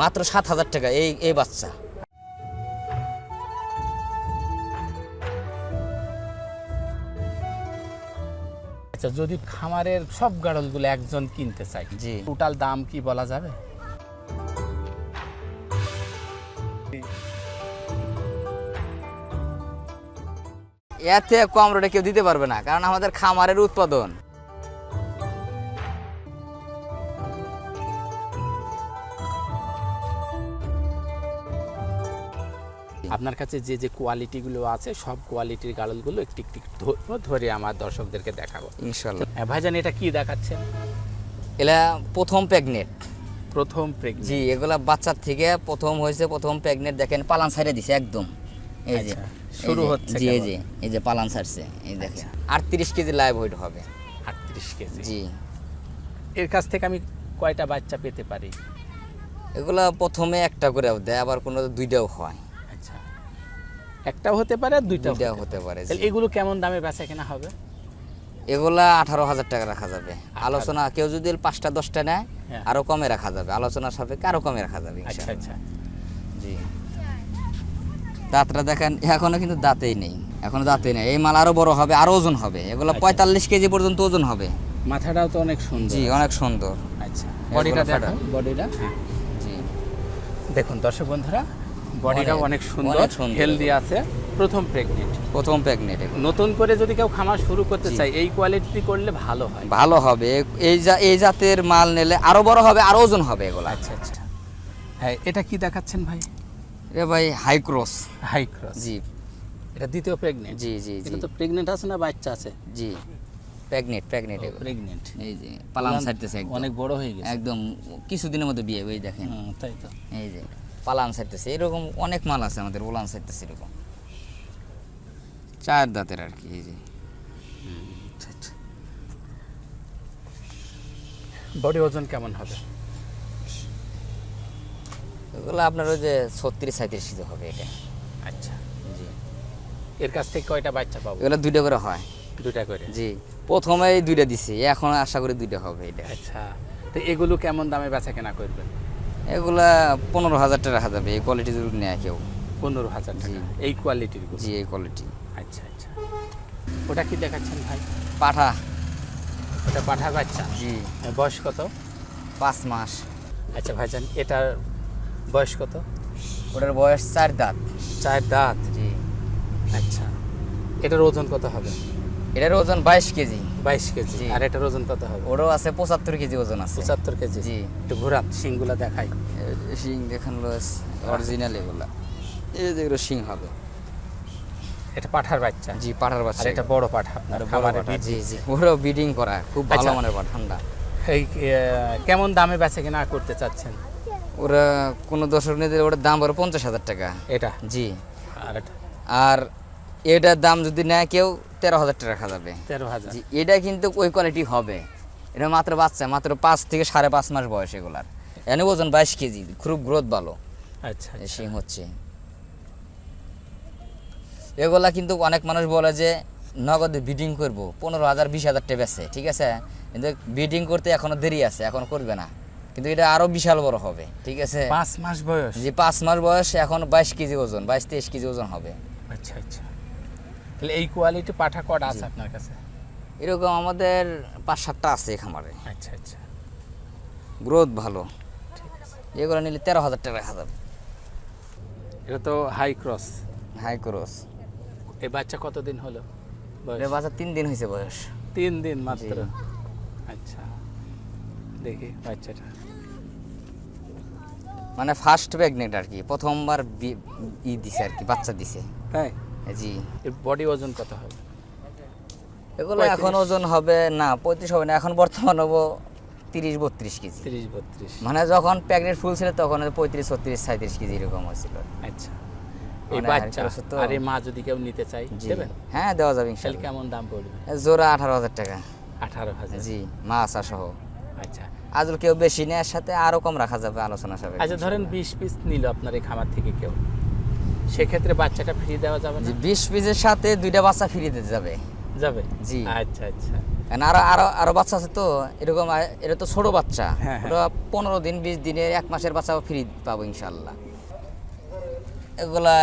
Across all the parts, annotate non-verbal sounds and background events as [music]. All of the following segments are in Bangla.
মাত্র সাত হাজার টাকা এই এই বাচ্চা। আচ্ছা যদি খামারের সব গাড়লগুলো একজন কিনতে চাই জি। টোটাল দাম কি বলা যাবে? এতে কম রেটে কেউ দিতে পারবে না কারণ আমাদের খামারের উৎপাদন। আপনার কাছে যে যে কোয়ালিটিগুলো আছে সব কোয়ালিটির গাড়লগুলো একটি একটি ধরবো ধরে আমার দর্শকদেরকে দেখাবো। ইনশাল্লাহ। হ্যাঁ, ভাইজান এটা কি দেখাচ্ছেন? এলা প্রথম প্রেগনেট প্রথম প্রেগনেন্ট জি এগুলা বাচ্চার থেকে প্রথম হয়েছে প্রথম প্রেগনেট দেখেন পালান সাইডে দিছে একদম। এই যে আচ্ছা, শুরু হচ্ছে জি জি এই যে পালান ছাড়ছে এই দেখেন আটত্রিশ কেজি লাইভ ওয়েট হবে। আটত্রিশ কেজি। জি। এর কাছ থেকে আমি কয়টা বাচ্চা পেতে পারি? এগুলা প্রথমে একটা করে দেয় আবার কোনো দুইটাও হয়। আচ্ছা একটাও হতে পারে আর দুইটাও দুইটাও হতে পারে তাহলে এগুলো কেমন দামে বেচা কেনা হবে? এগুলা আঠারো হাজার টাকা রাখা যাবে। আলোচনা কেউ যদি পাঁচটা দশটা নেয় হ্যাঁ। আরও কমে রাখা যাবে। আলোচনার সাপেক্ষে আরও কমে রাখা যাবে আচ্ছা ইনশাআল্লাহ। আচ্ছা। জি। দাঁতটা দেখেন এখনও কিন্তু দাঁতেই নেই। এখনও দাঁতেই নেই। এই মাল আরও বড় হবে আরও ওজন হবে। এগুলো আচ্ছা। পঁয়তাল্লিশ কেজি পর্যন্ত ওজন হবে। মাথাটাও তো অনেক সুন্দর। জি অনেক সুন্দর। আচ্ছা। বডিটা দেখো বডিটা। জি। দেখুন দর্শক বন্ধুরা বডিটা অনেক- সুন্দর। হেলদি আছে। প্রথম প্রেগনেন্ট প্রথম প্রেগনেন্ট নতুন করে যদি কেউ খামার শুরু করতে চায় এই কোয়ালিটি করলে ভালো হয়। ভালো হবে। এই যা এই জাতের মাল নিলে আরও বড় হবে আরও ওজন হবে এগুলো। আচ্ছা আচ্ছা। হ্যাঁ এটা কি দেখাচ্ছেন ভাই? এ ভাই হাই ক্রস হাই ক্রস জি। এটা দ্বিতীয় প্রেগনেন্ট জি জি জি। এটা তো প্রেগনেন্ট আছে না বাচ্চা আছে? জি। প্রেগনেন্ট প্রেগনেন্ট প্রেগনেন্ট এই যে ছাড়তেছে একদম। অনেক বড় হয়ে গেছে। একদম কিছুদিনের মধ্যে বিয়ে ওই দেখেন। তাই তো। এই যে। পালান ছাড়তেছে। এরকম অনেক মাল আছে আমাদের ওলান ছাড়তেছে এরকম। চার দাঁতের আর কি এই যে। বডি ওজন কেমন হবে? এগুলো আপনার ওই যে ছত্রিশ সাঁত্রিশ হবে এটা। আচ্ছা। জি। এর কাছ থেকে কয়টা বাচ্চা পাবো? এগুলো দুইটা করে হয়। দুটা করে? জি। প্রথমে দুইটা দিছি এখন আশা করি দুইটা হবে এটা। আচ্ছা। তো এগুলো কেমন দামে বেচা কেনা করবেন? এগুলা পনেরো হাজার টাকা যাবে এই কোয়ালিটি যদি নেয় কেউ। পনেরো হাজার টাকা এই কোয়ালিটির জি এই কোয়ালিটি আচ্ছা আচ্ছা। ওটা কি দেখাচ্ছেন ভাই? পাঠা। ওটা পাঠার বাচ্চা? জি। বয়স কত? পাঁচ মাস। আচ্ছা ভাইজান এটার বয়স কত? ওটার বয়স চার দাঁত। চার দাঁত? জি। আচ্ছা। এটার ওজন কত হবে? এটার ওজন বাইশ কেজি। বাইশ কেজি আর এটার ওজন কত হবে? ওরও আছে পঁচাত্তর কেজি ওজন আছে। পঁচাত্তর কেজি। জি। একটু ঘোরান শিংগুলা দেখাই। শিং দেখান অরিজিনাল এগুলা। এই যে শিং হবে। এটা পাঠার বাচ্চা। জি পাঠার বাচ্চা এটা বড় পাঠা খামারে জি জি। ওরও বিডিং করা খুব ভালো আচ্ছা। মানের ঠান্ডা। এই কেমন দামে বেচে কিনা করতে চাচ্ছেন? ওরা কোনো দর্শক নিতে ওটার দাম পড়ে পঞ্চাশ হাজার টাকা। এটা? জি। আর আর এটার দাম যদি নেয় কেউ তেরো হাজার টাকা রাখা যাবে। তেরো হাজার। এটা কিন্তু ওই কোয়ালিটি হবে। এটা মাত্র বাচ্চা মাত্র পাঁচ থেকে সাড়ে পাঁচ মাস বয়স এগুলার। এনে ওজন বাইশ কেজি খুব গ্রোথ ভালো। আচ্ছা এই আচ্ছা। হচ্ছে। এগুলা কিন্তু অনেক মানুষ বলে যে নগদে বিডিং করব পনেরো হাজার বিশ হাজার টাকা বেচে ঠিক আছে? কিন্তু বিডিং করতে এখনও দেরি আছে এখন করবে না। কিন্তু এটা আরও বিশাল বড় হবে ঠিক আছে? পাঁচ মাস বয়স। যে পাঁচ মাস বয়স এখন বাইশ কেজি ওজন বাইশ তেইশ কেজি ওজন হবে। আচ্ছা আচ্ছা। তাহলে এই কোয়ালিটি পাঠা কটা আছে আপনার কাছে? এরকম আমাদের পাঁচ সাতটা আছে খামারে। আচ্ছা আচ্ছা। গ্রোথ ভালো। ঠিক আছে এগুলো নিলে তেরো হাজার টাকা রাখা যাবে এটা তো হাই ক্রস হাই ক্রস এই বাচ্চা কতদিন হলো? বয়স? বাচ্চা তিন দিন হয়েছে বয়স। তিন দিন মাত্র? আচ্ছা। দেখি বাচ্চাটা। মানে ফার্স্ট প্রেগনেন্ট আর কি। প্রথমবার ই দিছে আর কি বাচ্চা দিছে। তাই? জি। এর বডি ওজন কত হবে? এগুলো এখন ওজন হবে না পঁয়ত্রিশ হবে না এখন বর্তমান হব তিরিশ বত্রিশ কেজি। তিরিশ বত্রিশ। মানে যখন প্রেগনেন্ট ফুল ছিল তখন পঁয়ত্রিশ ছত্রিশ সাঁত্রিশ কেজি এরকম হয়েছিল। আচ্ছা। এই মানে বাচ্চা আর এই মা যদি কেউ নিতে চাই দেবেন? হ্যাঁ দেওয়া যাবে কেমন দাম পড়বে? জোড়া আঠারো হাজার টাকা। আঠারো হাজার। জি সহ। আচ্ছা। আজল কেউ বেশি নেওয়ার সাথে আরও কম রাখা যাবে আলোচনা সাপেক্ষে। আচ্ছা ধরেন বিশ পিস নিল আপনার এই খামার থেকে কেউ। সেক্ষেত্রে বাচ্চাটা ফ্রি দেওয়া যাবে না? বিশ পিসের সাথে দুইটা বাচ্চা ফ্রি দিতে যাবে। যাবে? জি। আচ্ছা আচ্ছা। আরও আরও আরও বাচ্চা আছে তো এরকম এটা তো ছোট বাচ্চা। হ্যাঁ, হ্যাঁ। ওটা পনেরো দিন বিশ দিনের এক মাসের বাচ্চা ফ্রি পাবো ইনশাল্লাহ এগুলা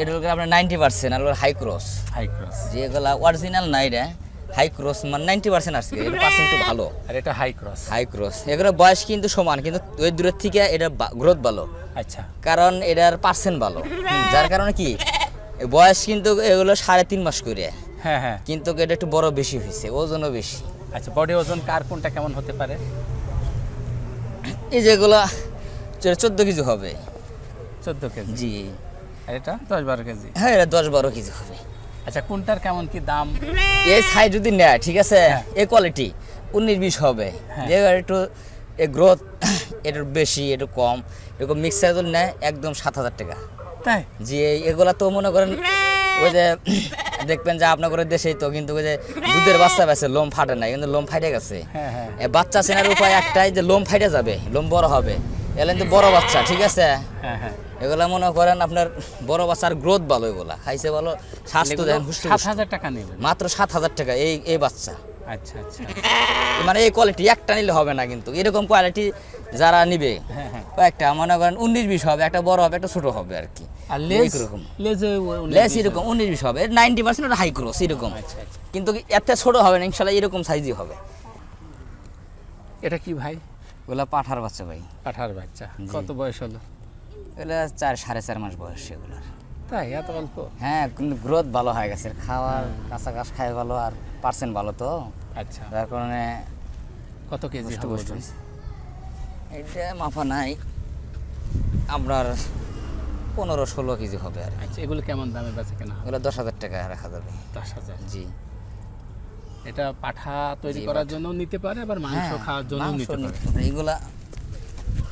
এগুলো আপনার নাইনটি পার্সেন্ট আর হাই ক্রস হাই ক্রস যে এগুলা অরিজিনাল নাই রে। হাই ক্রস মানে নাইনটি পার্সেন্ট আসছে এটা পার্সেন্ট ভালো। আর এটা হাই ক্রস হাই ক্রস এগুলো বয়স কিন্তু সমান কিন্তু ওই দূরের থেকে এটা গ্রোথ ভালো। আচ্ছা। কারণ এটার পার্সেন্ট ভালো। যার কারণে কি বয়স কিন্তু এগুলো সাড়ে তিন মাস করে। হ্যাঁ হ্যাঁ। কিন্তু এটা একটু বড় বেশি হয়েছে ওজনও বেশি। আচ্ছা বডি ওজন কার কোনটা কেমন হতে পারে? এই যেগুলো চোদ্দ কেজি হবে। চোদ্দ কেজি। জি। আর এটা দশ বারো কেজি? হ্যাঁ এটা দশ বারো কেজি হবে। আচ্ছা কোনটার কেমন কি দাম? এই সাইজ যদি নেয় ঠিক আছে? এই কোয়ালিটি উনিশ বিশ হবে। হ্যাঁ। যে একটু এ গ্রোথ একটু বেশি একটু কম এরকম মিক্সার যদি নেয় একদম সাত হাজার টাকা। তাই? জি এগুলা তো মনে করেন ওই যে দেখবেন যে আপনার করে দেশেই তো কিন্তু ওই যে দুধের বাচ্চা বেছে লোম ফাটে না কিন্তু লোম ফাটে গেছে। হ্যাঁ হ্যাঁ। বাচ্চা চেনার উপায় একটাই যে লোম ফাইটে যাবে লোম বড় হবে। এগুলো কিন্তু বড় বাচ্চা ঠিক আছে? হ্যাঁ হ্যাঁ। এগুলা মনে করেন আপনার বড় বাচ্চার গ্রোথ ভালো এগুলা। খাইছে ভালো স্বাস্থ্য দেন সাত হাজার টাকা নেবেন। মাত্র সাত হাজার টাকা এই এই বাচ্চা। আচ্ছা আচ্ছা। মানে এই কোয়ালিটি একটা নিলে হবে না কিন্তু। এরকম কোয়ালিটি যারা নিবে হ্যাঁ হ্যাঁ। কয়েকটা মনে করেন উনিশ বিশ হবে একটা বড় হবে একটা ছোট হবে আর কি। লেস এরকম উনিশ বিশ হবে। নাইনটি পার্সেন্ট হাই ক্রস এরকম। আচ্ছা আচ্ছা। কিন্তু এত ছোট হবে না ইনশাল্লাহ এরকম সাইজই হবে। এটা কি ভাই? ওগুলা পাঠার বাচ্চা ভাই। পাঠার বাচ্চা। কত বয়স হলো? এগুলো চার সাড়ে চার মাস বয়স এগুলোর তাই? এত অল্প? হ্যাঁ কিন্তু গ্রোথ ভালো হয়ে গেছে। খাওয়ার কাঁচা ঘাস খায় ভালো আর পার্সেন্ট ভালো তো। আচ্ছা। যার কারণে কত কেজি। এইটা মাফা নাই। আপনার পনেরো ষোলো কেজি হবে আর আচ্ছা এগুলো কেমন দামে বেচে কেনা? এগুলো দশ হাজার টাকা রাখা যাবে। দশ হাজার? জি। এটা পাঠা তৈরি করার। জন্য নিতে পারে আবার মাংস হ্যাঁ, খাওয়ার জন্য নিতে পারে। এইগুলা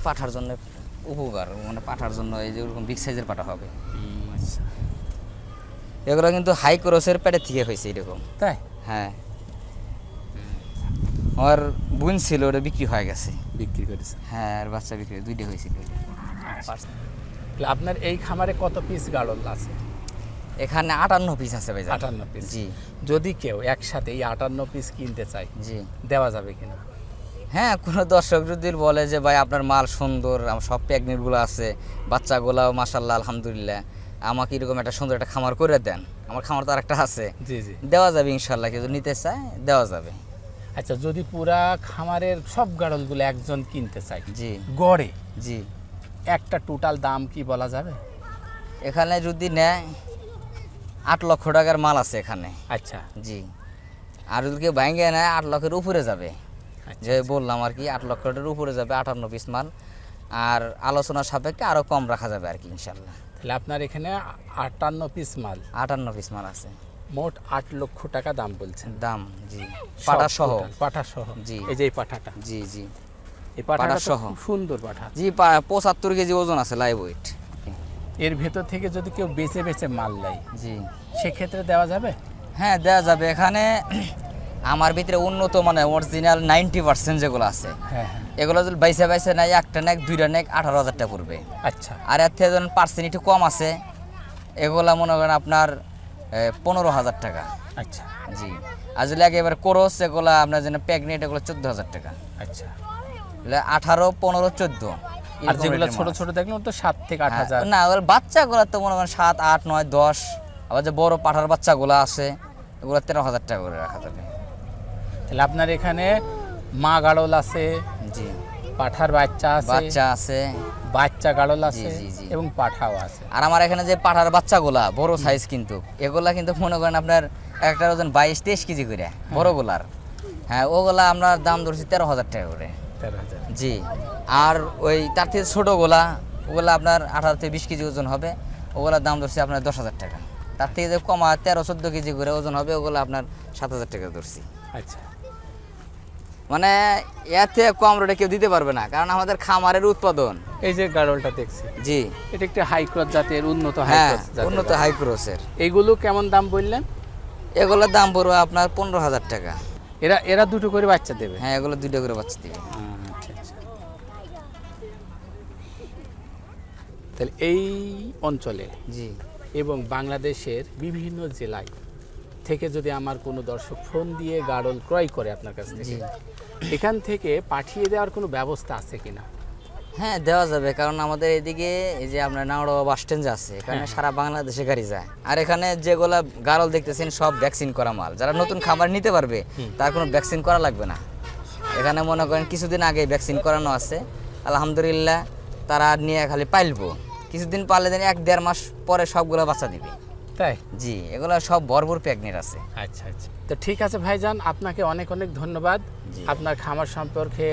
পাঠার জন্য উপকার মানে পাঠার জন্য এই যে ওরকম বিগ সাইজের পাঠা হবে। আচ্ছা। এগুলো কিন্তু হাই ক্রসের পেটে থেকে হয়েছে এরকম। তাই? হ্যাঁ। আমার বোন ছিল ওটা বিক্রি হয়ে গেছে। বিক্রি করেছে? হ্যাঁ আর বাচ্চা বিক্রি দুইটা হয়েছিল। আচ্ছা। আপনার এই খামারে কত পিস গাড়ল আছে? এখানে আটান্ন পিস আছে ভাই। আটান্ন পিস জি। যদি কেউ একসাথে এই আটান্ন পিস কিনতে চায় জি। দেওয়া যাবে কিনা? হ্যাঁ কোনো দর্শক যদি বলে যে ভাই আপনার মাল সুন্দর আমার সব প্যাগনেটগুলো আছে বাচ্চাগুলাও মাসাল্লাহ আলহামদুলিল্লাহ আমাকে এরকম একটা সুন্দর একটা খামার করে দেন আমার খামার তো আরেকটা আছে। জি জি। দেওয়া যাবে ইনশাল্লাহ কেউ নিতে চায় দেওয়া যাবে। আচ্ছা যদি পুরা খামারের সব গাড়লগুলো একজন কিনতে চায় জি। গড়ে জি। একটা টোটাল দাম কি বলা যাবে? এখানে যদি নেয় আট লক্ষ টাকার মাল আছে এখানে। আচ্ছা। জি। আর যদি কেউ ব্যাঙ্গে নেয় আট লক্ষের উপরে যাবে। যে বললাম আর কি আট লক্ষের উপরে যাবে আটান্ন পিস মাল। আর আলোচনা সাপেক্ষে আরও কম রাখা যাবে আর কি ইনশাল্লাহ তাহলে আপনার এখানে আটান্ন পিস মাল। আটান্ন পিস মাল আছে। মোট আট লক্ষ টাকা দাম বলছেন। দাম জি। পাটা সহ পাঠা সহ জি। এই যে পাঠাটা। জি জি। এই পাঠাটা সহ। সুন্দর পাঠা। জি পঁচাত্তর কেজি ওজন আছে লাইভ ওয়েট এর ভেতর থেকে যদি কেউ বেছে বেছে মাল নেয় জি। সেক্ষেত্রে দেওয়া যাবে? হ্যাঁ দেওয়া যাবে। এখানে আমার ভিতরে উন্নত মানে অরিজিনাল নাইনটি পার্সেন্ট যেগুলো আছে হ্যাঁ হ্যাঁ। এগুলো যদি বাইসে বাইসে নেয় একটা নেক দুইটা নেক আঠারো হাজার টাকা পড়বে। আচ্ছা। আর এর থেকে যখন পার্সেন্ট একটু কম আছে এগুলা মনে করেন আপনার পনেরো হাজার টাকা। আচ্ছা। জি। আর যদি একেবারে কোরস এগুলা আপনার যেন প্যাগনেট এগুলো চোদ্দ হাজার টাকা। আচ্ছা। আঠারো পনেরো চোদ্দ আর যেগুলো ছোট ছোট দেখলেন তো সাত থেকে আট হাজার। না ওগুলো বাচ্চাগুলো তো মনে করেন সাত আট নয় দশ আবার যে বড় পাঠার বাচ্চাগুলো আছে এগুলো তেরো হাজার টাকা করে রাখা যাবে। তাহলে আপনার এখানে মা গাড়ল আছে জি। পাঠার বাচ্চা আছে বাচ্চা আছে। বাচ্চা গাড়ল আছে জি, জি। এবং পাঠাও আছে। আর আমার এখানে যে পাঠার বাচ্চাগুলা বড় সাইজ কিন্তু এগুলা কিন্তু মনে করেন আপনার একটা ওজন বাইশ তেইশ কেজি করে বড়গুলার। হ্যাঁ ওগুলা আমরা দাম ধরছি তেরো হাজার টাকা করে। জি। আর ওই তার থেকে ছোটোগুলা ওগুলা আপনার আঠারো থেকে বিশ কেজি ওজন হবে ওগুলার দাম ধরছি আপনার দশ হাজার টাকা। তার থেকে যে কমা তেরো চোদ্দ কেজি করে ওজন হবে ওগুলো আপনার সাত হাজার টাকা ধরছি। আচ্ছা। মানে এর থেকে কম রেটে কেউ দিতে পারবে না কারণ আমাদের খামারের উৎপাদন। এই যে গাড়লটা দেখছি জি। এটা একটা হাই ক্রস জাতের উন্নত হাই হ্যাঁ উন্নত। হাই ক্রসের এইগুলো কেমন দাম বললেন? এগুলোর দাম পড়বে আপনার পনেরো হাজার টাকা। এরা এরা দুটো করে বাচ্চা দেবে? হ্যাঁ এগুলো দুটো করে বাচ্চা দেবে। আচ্ছা আচ্ছা। তাহলে এই অঞ্চলে জি। এবং বাংলাদেশের বিভিন্ন জেলায় থেকে যদি আমার কোনো দর্শক ফোন দিয়ে গাড়ল ক্রয় করে আপনার কাছ থেকে এখান থেকে পাঠিয়ে দেওয়ার কোনো ব্যবস্থা আছে কিনা হ্যাঁ দেওয়া যাবে। কারণ আমাদের এদিকে এই যে আপনার নাওড়া বাস স্ট্যান্ড আছে এখানে সারা বাংলাদেশে গাড়ি যায়। আর এখানে যেগুলা গারল দেখতেছেন সব ভ্যাকসিন করা মাল। যারা নতুন খাবার নিতে পারবে তার কোনো ভ্যাকসিন করা লাগবে না। এখানে মনে করেন কিছুদিন আগে ভ্যাকসিন করানো আছে। আলহামদুলিল্লাহ তারা নিয়ে খালি পাইলবো। কিছুদিন পারলে দেন এক দেড় মাস পরে সবগুলো বাচ্চা দিবে। তাই? জি এগুলো সব ভরপুর প্যাগনেট আছে। আচ্ছা আচ্ছা। তো ঠিক আছে ভাইজান আপনাকে অনেক অনেক ধন্যবাদ। আপনার খামার সম্পর্কে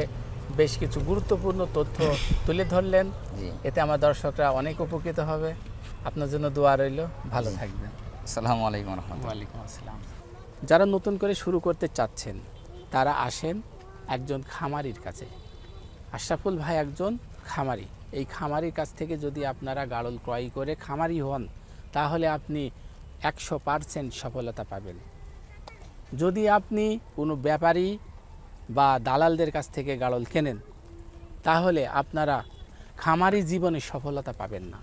বেশ কিছু গুরুত্বপূর্ণ তথ্য [laughs] তুলে ধরলেন। এতে আমার দর্শকরা অনেক উপকৃত হবে। আপনার জন্য দোয়া রইল। ভালো থাকবেন। আসসালামু আলাইকুম ওয়ালাইকুম আসসালাম। যারা নতুন করে শুরু করতে চাচ্ছেন তারা আসেন একজন খামারির কাছে। আশরাফুল ভাই একজন খামারি। এই খামারির কাছ থেকে যদি আপনারা গাড়ল ক্রয় করে খামারি হন তাহলে আপনি একশো পারসেন্ট সফলতা পাবেন। যদি আপনি কোনো ব্যাপারী বা দালালদের কাছ থেকে গাড়ল কেনেন, তাহলে আপনারা খামারি জীবনে সফলতা পাবেন না।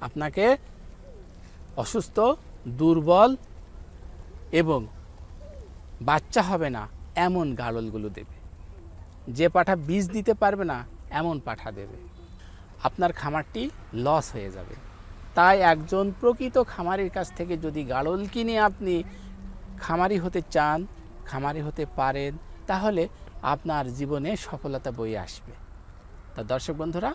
আপনাকে অসুস্থ, দুর্বল এবং বাচ্চা হবে না এমন গাড়লগুলো দেবে। যে পাঠা বীজ দিতে পারবে না, এমন পাঠা দেবে। আপনার খামারটি লস হয়ে যাবে। তাই একজন প্রকৃত খামারির কাছ থেকে যদি গাড়ল কিনে আপনি খামারি হতে চান, খামারি হতে পারেন, তাহলে আপনার জীবনে সফলতা বয়ে আসবে। তা দর্শক বন্ধুরা,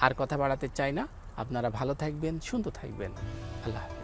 আর কথা বাড়াতে চাই না। আপনারা ভালো থাকবেন, সুন্দর থাকবেন। আল্লাহ